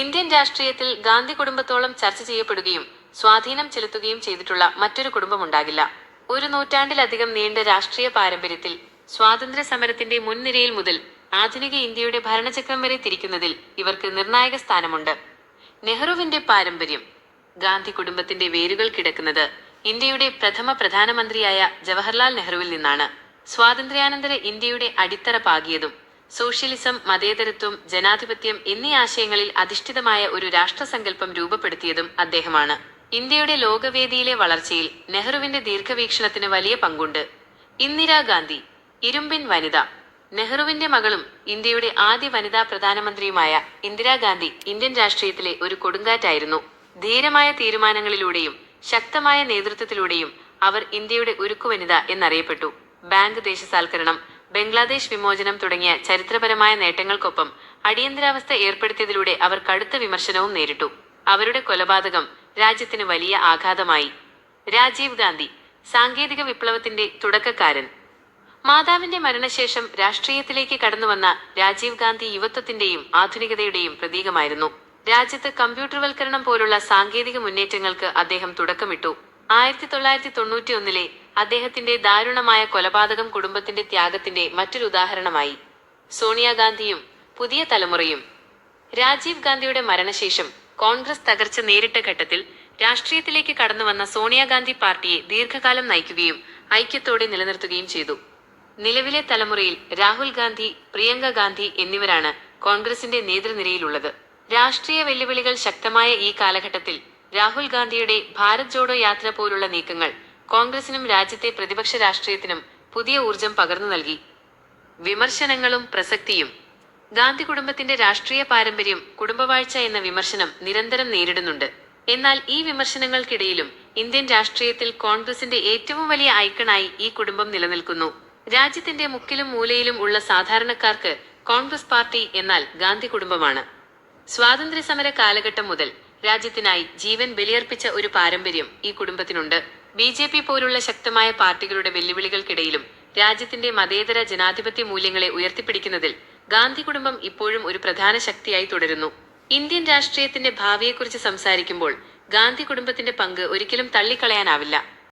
Indian രാഷ്ട്രീയത്തിൽ ഗാന്ധി കുടുംബത്തോളം ചർച്ച ചെയ്യപ്പെടുകയും സ്വാധീനം ചെലുത്തുകയും ചെയ്തിട്ടുള്ള മറ്റൊരു കുടുംബമുണ്ടാകില്ല. ഒരു നൂറ്റാണ്ടിലധികം നീണ്ട രാഷ്ട്രീയ പാരമ്പര്യത്തിൽ സ്വാതന്ത്ര്യ സമരത്തിന്റെ മുൻനിരയിൽ മുതൽ ആധുനിക ഇന്ത്യയുടെ ഭരണചക്രം വരെ തിരിക്കുന്നതിൽ ഇവർക്ക് നിർണായക സ്ഥാനമുണ്ട്. നെഹ്റുവിന്റെ പാരമ്പര്യം ഗാന്ധി കുടുംബത്തിന്റെ വേരുകൾ കിടക്കുന്നത് ഇന്ത്യയുടെ പ്രഥമ പ്രധാനമന്ത്രിയായ ജവഹർലാൽ നെഹ്റുവിൽ നിന്നാണ്. സ്വാതന്ത്ര്യാനന്തര ഇന്ത്യയുടെ അടിത്തറ പാകിയതും സോഷ്യലിസം മതേതരത്വം ജനാധിപത്യം എന്നീ ആശയങ്ങളിൽ അധിഷ്ഠിതമായ ഒരു രാഷ്ട്രസങ്കല്പം രൂപപ്പെടുത്തിയതും അദ്ദേഹമാണ്. ഇന്ത്യയുടെ ലോകവേദിയിലെ വളർച്ചയിൽ നെഹ്റുവിന്റെ ദീർഘവീക്ഷണത്തിന് വലിയ പങ്കുണ്ട്. ഇന്ദിരാഗാന്ധി ഇരുമ്പിൻ വനിത. നെഹ്റുവിന്റെ മകളും ഇന്ത്യയുടെ ആദ്യ വനിതാ പ്രധാനമന്ത്രിയുമായ ഇന്ദിരാഗാന്ധി ഇന്ത്യൻ രാഷ്ട്രീയത്തിലെ ഒരു കൊടുങ്കാറ്റായിരുന്നു. ധീരമായ തീരുമാനങ്ങളിലൂടെയും ശക്തമായ നേതൃത്വത്തിലൂടെയും അവർ ഇന്ത്യയുടെ ഉരുക്കുവനിത എന്നറിയപ്പെട്ടു. ബാങ്ക് ദേശസാൽക്കരണം ബംഗ്ലാദേശ് വിമോചനം തുടങ്ങിയ ചരിത്രപരമായ നേട്ടങ്ങൾക്കൊപ്പം അടിയന്തരാവസ്ഥ ഏർപ്പെടുത്തിയതിലൂടെ അവർ കടുത്ത വിമർശനവും നേരിട്ടു. അവരുടെ കൊലപാതകം രാജ്യത്തിന് വലിയ ആഘാതമായി. രാജീവ് ഗാന്ധി സാങ്കേതിക വിപ്ലവത്തിന്റെ തുടക്കക്കാരൻ. മാതാവിന്റെ മരണശേഷം രാഷ്ട്രീയത്തിലേക്ക് കടന്നുവന്ന രാജീവ് ഗാന്ധി യുവത്വത്തിന്റെയും ആധുനികതയുടെയും പ്രതീകമായിരുന്നു. രാജ്യത്ത് കമ്പ്യൂട്ടർവൽക്കരണം പോലുള്ള സാങ്കേതിക മുന്നേറ്റങ്ങൾക്ക് അദ്ദേഹം തുടക്കമിട്ടു. ആയിരത്തി തൊള്ളായിരത്തി തൊണ്ണൂറ്റി ഒന്നിലെ അദ്ദേഹത്തിന്റെ ദാരുണമായ കൊലപാതകം കുടുംബത്തിന്റെ ത്യാഗത്തിന്റെ മറ്റൊരു ഉദാഹരണമായി. സോണിയാഗാന്ധിയും പുതിയ തലമുറയും. രാജീവ് ഗാന്ധിയുടെ മരണശേഷം കോൺഗ്രസ് തകർച്ച നേരിട്ട ഘട്ടത്തിൽ രാഷ്ട്രീയത്തിലേക്ക് കടന്നുവന്ന സോണിയാഗാന്ധി പാർട്ടിയെ ദീർഘകാലം നയിക്കുകയും ഐക്യത്തോടെ നിലനിർത്തുകയും ചെയ്തു. നിലവിലെ തലമുറയിൽ രാഹുൽ ഗാന്ധി പ്രിയങ്ക ഗാന്ധി എന്നിവരാണ് കോൺഗ്രസിന്റെ നേതൃനിരയിലുള്ളത്. രാഷ്ട്രീയ വെല്ലുവിളികൾ ശക്തമായ ഈ കാലഘട്ടത്തിൽ രാഹുൽ ഗാന്ധിയുടെ ഭാരത് ജോഡോ യാത്ര പോലുള്ള നീക്കങ്ങൾ കോൺഗ്രസിനും രാജ്യത്തെ പ്രതിപക്ഷ രാഷ്ട്രീയത്തിനും പുതിയ ഊർജം പകർന്നു നൽകി. വിമർശനങ്ങളും പ്രസക്തിയും. ഗാന്ധി കുടുംബത്തിന്റെ രാഷ്ട്രീയ പാരമ്പര്യം കുടുംബവാഴ്ച എന്ന വിമർശനം നിരന്തരം നേരിടുന്നുണ്ട്. എന്നാൽ ഈ വിമർശനങ്ങൾക്കിടയിലും ഇന്ത്യൻ രാഷ്ട്രീയത്തിൽ കോൺഗ്രസിന്റെ ഏറ്റവും വലിയ ഐക്കണായി ഈ കുടുംബം നിലനിൽക്കുന്നു. രാജ്യത്തിന്റെ മുക്കിലും മൂലയിലും ഉള്ള സാധാരണക്കാർക്ക് കോൺഗ്രസ് പാർട്ടി എന്നാൽ ഗാന്ധി കുടുംബമാണ്. സ്വാതന്ത്ര്യ സമര കാലഘട്ടം മുതൽ രാജ്യത്തിനായി ജീവൻ ബലിയർപ്പിച്ച ഒരു പാരമ്പര്യം ഈ കുടുംബത്തിനുണ്ട്. ബി ജെ പി പോലുള്ള ശക്തമായ പാർട്ടികളുടെ വെല്ലുവിളികൾക്കിടയിലും രാജ്യത്തിന്റെ മതേതര ജനാധിപത്യ മൂല്യങ്ങളെ ഉയർത്തിപ്പിടിക്കുന്നതിൽ ഗാന്ധി കുടുംബം ഇപ്പോഴും ഒരു പ്രധാന ശക്തിയായി തുടരുന്നു. ഇന്ത്യൻ രാഷ്ട്രീയത്തിന്റെ ഭാവിയെക്കുറിച്ച് സംസാരിക്കുമ്പോൾ ഗാന്ധി കുടുംബത്തിന്റെ പങ്ക് ഒരിക്കലും തള്ളിക്കളയാനാവില്ല.